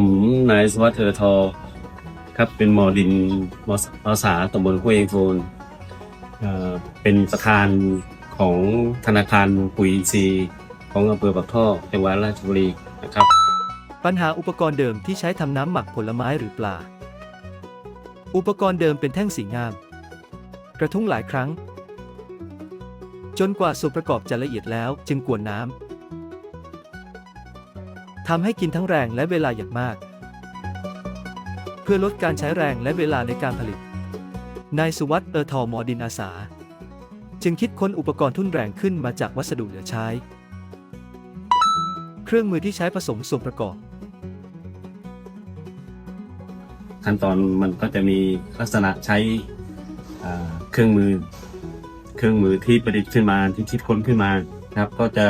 ผมนายสวัสดิ์เทอทอครับเป็นมอดินมสอาสาตำบลห้วยเองโฟนเอ่อเป็นประธานของธนาคารปุ๋ยอินทรีย์ของอำเภอปากท่อจังหวัดราชบุรีนะครับ ปัญหาอุปกรณ์เดิมที่ใช้ทำน้ำหมักผลไม้หรือปลา อุปกรณ์เดิมเป็นแท่งสีงาม กระทุ้งหลายครั้ง จนกว่าส่วนประกอบจะละเอียดแล้วจึงกวนน้ำ ทำให้กินทั้งแรงและเวลาอย่างมาก เพื่อลดการใช้แรงและเวลาในการผลิต นายสุวัสด์เออทอหมอดินอาสา จึงคิดค้นอุปกรณ์ทุ่นแรงขึ้นมาจากวัสดุเหลือใช้ เครื่องมือที่ใช้ผสมส่วนประกอบ ขั้นตอนมันก็จะมีลักษณะใช้อ่าเครื่องมือ เครื่องมือที่ประดิษฐ์ขึ้นมาที่คิดค้นขึ้นมานะครับ ก็จะ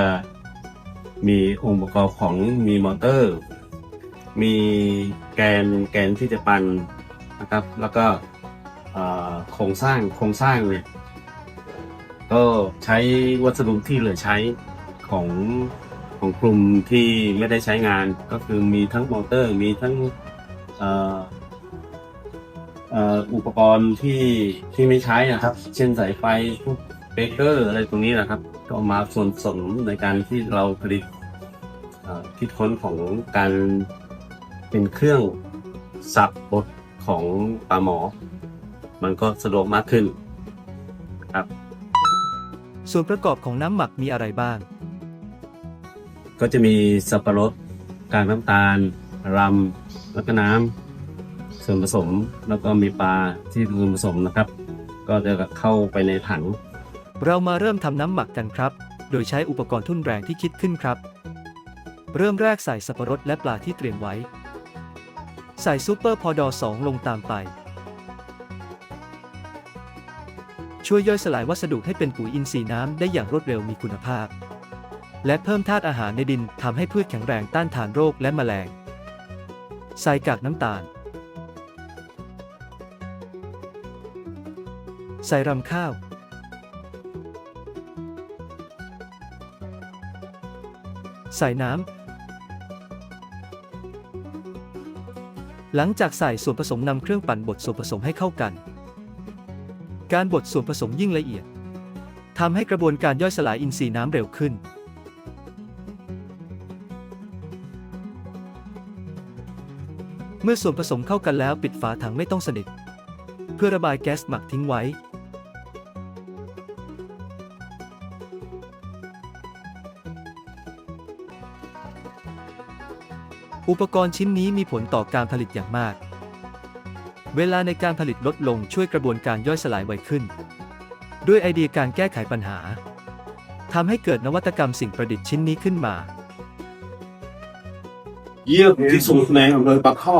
มีองค์ประกอบของมีมอเตอร์ มีแกนแกนที่จะปั่นนะครับ แล้วก็โครงสร้างโครงสร้างเนี่ยก็ใช้วัสดุที่เหลือใช้ของของกลุ่มที่ไม่ได้ใช้งานก็คือมีทั้งมอเตอร์มีทั้งอุปกรณ์ที่ที่ไม่ใช้นะครับ เช่นสายไฟพวก บรกเกอร์อะไรตรงนี้นะครับ ก็เอามาส่วนผสมในการที่เราผลิตเอ่อคิดค้นของการเป็นเครื่องสับบดของปลาหมอ มันก็สะดวกมากขึ้นครับ ส่วนประกอบของน้ำหมักมีอะไรบ้าง ก็จะมีสับปะรดกากน้ำตาลรำแล้วก็น้ำส่วนผสมแล้วก็มีปลาที่รวมผสมนะครับ ก็จะเข้าไปในถัง เรามาเริ่มทำน้ำหมักกันครับ โดยใช้อุปกรณ์ทุ่นแรงที่คิดขึ้นครับ เริ่มแรกใส่สับปะรดและปลาที่เตรียมไว้ ใส่ซูเปอร์พอดอ2ลงตามไป ช่วยย่อยสลายวัสดุให้เป็นปุ๋ยอินทรีย์น้ำได้อย่างรวดเร็วมีคุณภาพ และเพิ่มธาตุอาหารในดินทำให้พืชแข็งแรงต้านทานโรคและแมลง ใส่กากน้ำตาล ใส่รำข้าว ใส่น้ำ หลังจากใส่ส่วนผสมนำเครื่องปั่นบดส่วนผสมให้เข้ากัน การบดส่วนผสมยิ่งละเอียดทำให้กระบวนการย่อยสลายอินทรีย์น้ำเร็วขึ้น เมื่อส่วนผสมเข้ากันแล้วปิดฝาถังไม่ต้องสนิท เพื่อระบายแก๊สหมักทิ้งไว้ อุปกรณ์ชิ้นนี้มีผลต่อการผลิตอย่างมาก เวลาในการผลิตลดลงช่วยกระบวนการย่อยสลายไวขึ้น ด้วยไอเดียการแก้ไขปัญหาทำให้เกิดนวัตกรรมสิ่งประดิษฐ์ชิ้นนี้ขึ้นมา เยี่ยมที่สุดในอำเภอปากข้อ